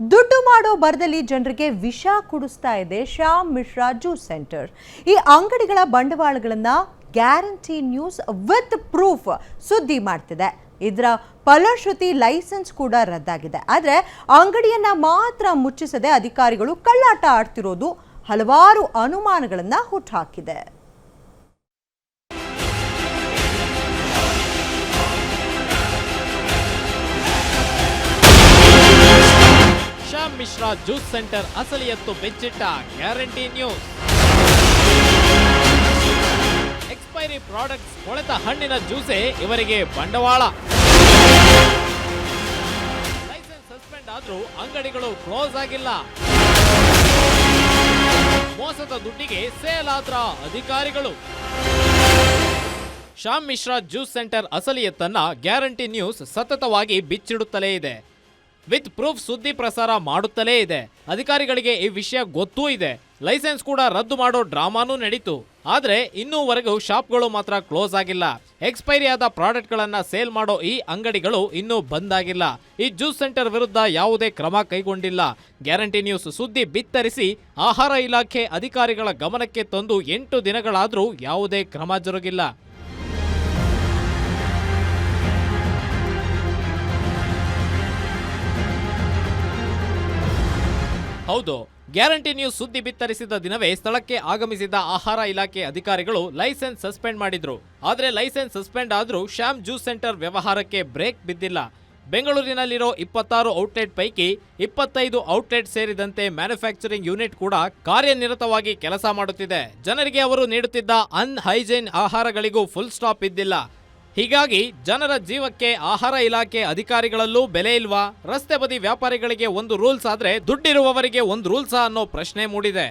ದುಡ್ಡು ಮಾಡೋ ಬರದಲ್ಲಿ ಜನರಿಗೆ ವಿಷ ಕುಡಿಸ್ತಾ ಇದೆ ಶ್ಯಾಮ್ ಮಿಶ್ರಾ ಜ್ಯೂಸ್ ಸೆಂಟರ್. ಈ ಅಂಗಡಿಗಳ ಬಂಡವಾಳಗಳನ್ನು ಗ್ಯಾರಂಟಿ ನ್ಯೂಸ್ ವಿತ್ ಪ್ರೂಫ್ ಸುದ್ದಿ ಮಾಡ್ತಿದೆ. ಇದರ ಫಲಶ್ರುತಿ ಲೈಸೆನ್ಸ್ ಕೂಡ ರದ್ದಾಗಿದೆ. ಆದರೆ ಅಂಗಡಿಯನ್ನ ಮಾತ್ರ ಮುಚ್ಚಿಸದೆ ಅಧಿಕಾರಿಗಳು ಕಳ್ಳಾಟ ಆಡ್ತಿರೋದು ಹಲವಾರು ಅನುಮಾನಗಳನ್ನ ಹುಟ್ಟುಹಾಕಿದೆ ಮಿಶ್ರಾ ಜ್ಯೂಸ್ ಸೆಂಟರ್ ಅಸಲಿಯತ್ತು ಬೆಚ್ಚಿಟ್ಟ ಗ್ಯಾರಂಟಿ ನ್ಯೂಸ್. ಎಕ್ಸ್ಪೈರಿ ಪ್ರಾಡಕ್ಟ್ಸ್ ಕೊಳೆತ ಹಣ್ಣಿನ ಜ್ಯೂಸೆ ಇವರಿಗೆ ಬಂಡವಾಳ. ಲೈಸೆನ್ಸ್ ಸಸ್ಪೆಂಡ್ ಆದ್ರೂ ಅಂಗಡಿಗಳು ಕ್ಲೋಸ್ ಆಗಿಲ್ಲ. ಮೋಸದ ದುಡ್ಡಿಗೆ ಸೇಲ್ ಆದ್ರ ಅಧಿಕಾರಿಗಳು. ಶ್ಯಾಮ್ ಮಿಶ್ರಾ ಜ್ಯೂಸ್ ಸೆಂಟರ್ ಅಸಲಿಯತ್ತನ್ನ ಗ್ಯಾರಂಟಿ ನ್ಯೂಸ್ ಸತತವಾಗಿ ಬಿಚ್ಚಿಡುತ್ತಲೇ ಇದೆ. ವಿತ್ ಪ್ರೂಫ್ ಸುದ್ದಿ ಪ್ರಸಾರ ಮಾಡುತ್ತಲೇ ಇದೆ. ಅಧಿಕಾರಿಗಳಿಗೆ ಈ ವಿಷಯ ಗೊತ್ತೂ ಇದೆ. ಲೈಸೆನ್ಸ್ ಕೂಡ ರದ್ದು ಮಾಡೋ ಡ್ರಾಮಾನೂ ನಡೀತು. ಆದ್ರೆ ಇನ್ನೂವರೆಗೂ ಶಾಪ್ಗಳು ಮಾತ್ರ ಕ್ಲೋಸ್ ಆಗಿಲ್ಲ. ಎಕ್ಸ್ಪೈರಿ ಆದ ಪ್ರಾಡಕ್ಟ್ಗಳನ್ನು ಸೇಲ್ ಮಾಡೋ ಈ ಅಂಗಡಿಗಳು ಇನ್ನೂ ಬಂದ್ ಆಗಿಲ್ಲ. ಈ ಜ್ಯೂಸ್ ಸೆಂಟರ್ ವಿರುದ್ಧ ಯಾವುದೇ ಕ್ರಮ ಕೈಗೊಂಡಿಲ್ಲ. ಗ್ಯಾರಂಟಿ ನ್ಯೂಸ್ ಸುದ್ದಿ ಬಿತ್ತರಿಸಿ ಆಹಾರ ಇಲಾಖೆ ಅಧಿಕಾರಿಗಳ ಗಮನಕ್ಕೆ ತಂದು ಎಂಟು ದಿನಗಳಾದರೂ ಯಾವುದೇ ಕ್ರಮ ಜರುಗಿಲ್ಲ. ಹೌದು. ಗ್ಯಾರಂಟಿ ನ್ಯೂಸ್ ಸುದ್ದಿ ಬಿತ್ತರಿಸಿದ ದಿನವೇ ಸ್ಥಳಕ್ಕೆ ಆಗಮಿಸಿದ ಆಹಾರ ಇಲಾಖೆ ಅಧಿಕಾರಿಗಳು ಲೈಸೆನ್ಸ್ ಸಸ್ಪೆಂಡ್ ಮಾಡಿದ್ರು. ಆದರೆ ಲೈಸೆನ್ಸ್ ಸಸ್ಪೆಂಡ್ ಆದರೂ ಶ್ಯಾಮ್ ಜ್ಯೂಸ್ ಸೆಂಟರ್ ವ್ಯವಹಾರಕ್ಕೆ ಬ್ರೇಕ್ ಬಿದ್ದಿಲ್ಲ. ಬೆಂಗಳೂರಿನಲ್ಲಿರೋ ಇಪ್ಪತ್ತಾರು ಔಟ್ಲೆಟ್ ಪೈಕಿ ಇಪ್ಪತ್ತೈದು ಔಟ್ಲೆಟ್ ಸೇರಿದಂತೆ ಮ್ಯಾನುಫ್ಯಾಕ್ಚರಿಂಗ್ ಯೂನಿಟ್ ಕೂಡ ಕಾರ್ಯನಿರತವಾಗಿ ಕೆಲಸ ಮಾಡುತ್ತಿದೆ. ಜನರಿಗೆ ಅವರು ನೀಡುತ್ತಿದ್ದ ಅನ್ಹೈಜೈನ್ ಆಹಾರಗಳಿಗೂ ಫುಲ್ ಸ್ಟಾಪ್ ಇದ್ದಿಲ್ಲ. ಹೀಗಾಗಿ ಜನರ ಜೀವಕ್ಕೆ ಆಹಾರ ಇಲಾಖೆ ಅಧಿಕಾರಿಗಳಲ್ಲೂ ಬೆಲೆ ಇಲ್ವಾ? ರಸ್ತೆ ಬದಿ ವ್ಯಾಪಾರಿಗಳಿಗೆ ಒಂದು ರೂಲ್ಸ್ ಆದ್ರೆ ದುಡ್ಡಿರುವವರಿಗೆ ಒಂದು ರೂಲ್ಸಾ ಅನ್ನೋ ಪ್ರಶ್ನೆ ಮೂಡಿದೆ.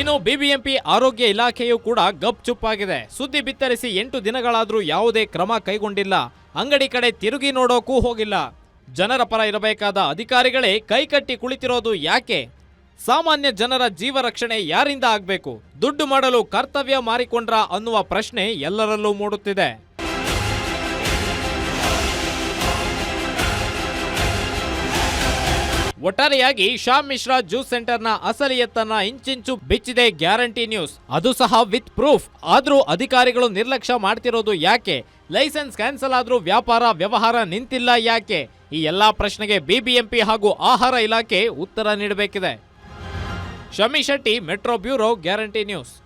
ಇನ್ನು ಬಿಬಿಎಂಪಿ ಆರೋಗ್ಯ ಇಲಾಖೆಯೂ ಕೂಡ ಗಪ್ ಚುಪ್ಪಾಗಿದೆ ಸುದ್ದಿ ಬಿತ್ತರಿಸಿ ಎಂಟು ದಿನಗಳಾದರೂ ಯಾವುದೇ ಕ್ರಮ ಕೈಗೊಂಡಿಲ್ಲ. ಅಂಗಡಿ ಕಡೆ ತಿರುಗಿ ನೋಡೋಕೂ ಹೋಗಿಲ್ಲ. ಜನರ ಪರ ಇರಬೇಕಾದ ಅಧಿಕಾರಿಗಳೇ ಕೈಕಟ್ಟಿ ಕುಳಿತಿರೋದು ಯಾಕೆ? ಸಾಮಾನ್ಯ ಜನರ ಜೀವ ರಕ್ಷಣೆ ಯಾರಿಂದ ಆಗಬೇಕು? ದುಡ್ಡು ಮಾಡಲು ಕರ್ತವ್ಯ ಮಾರಿಕೊಂಡ್ರ ಅನ್ನುವ ಪ್ರಶ್ನೆ ಎಲ್ಲರಲ್ಲೂ ಮೂಡುತ್ತಿದೆ. ಒಟ್ಟಾರೆಯಾಗಿ ಶ್ಯಾಮ್ ಮಿಶ್ರಾ ಜ್ಯೂಸ್ ಸೆಂಟರ್ನ ಅಸಲಿಯತ್ತನ್ನ ಇಂಚಿಂಚು ಬಿಚ್ಚಿದೆ ಗ್ಯಾರಂಟಿ ನ್ಯೂಸ್. ಅದು ಸಹ ವಿತ್ ಪ್ರೂಫ್. ಆದ್ರೂ ಅಧಿಕಾರಿಗಳು ನಿರ್ಲಕ್ಷ್ಯ ಮಾಡ್ತಿರೋದು ಯಾಕೆ? ಲೈಸೆನ್ಸ್ ಕ್ಯಾನ್ಸಲ್ ಆದ್ರೂ ವ್ಯಾಪಾರ ವ್ಯವಹಾರ ನಿಂತಿಲ್ಲ ಯಾಕೆ? ಈ ಎಲ್ಲ ಪ್ರಶ್ನೆಗೆ ಬಿಬಿಎಂಪಿ ಹಾಗೂ ಆಹಾರ ಇಲಾಖೆ ಉತ್ತರ ನೀಡಬೇಕಿದೆ. Shami Shetty, metro bureau, guarantee news.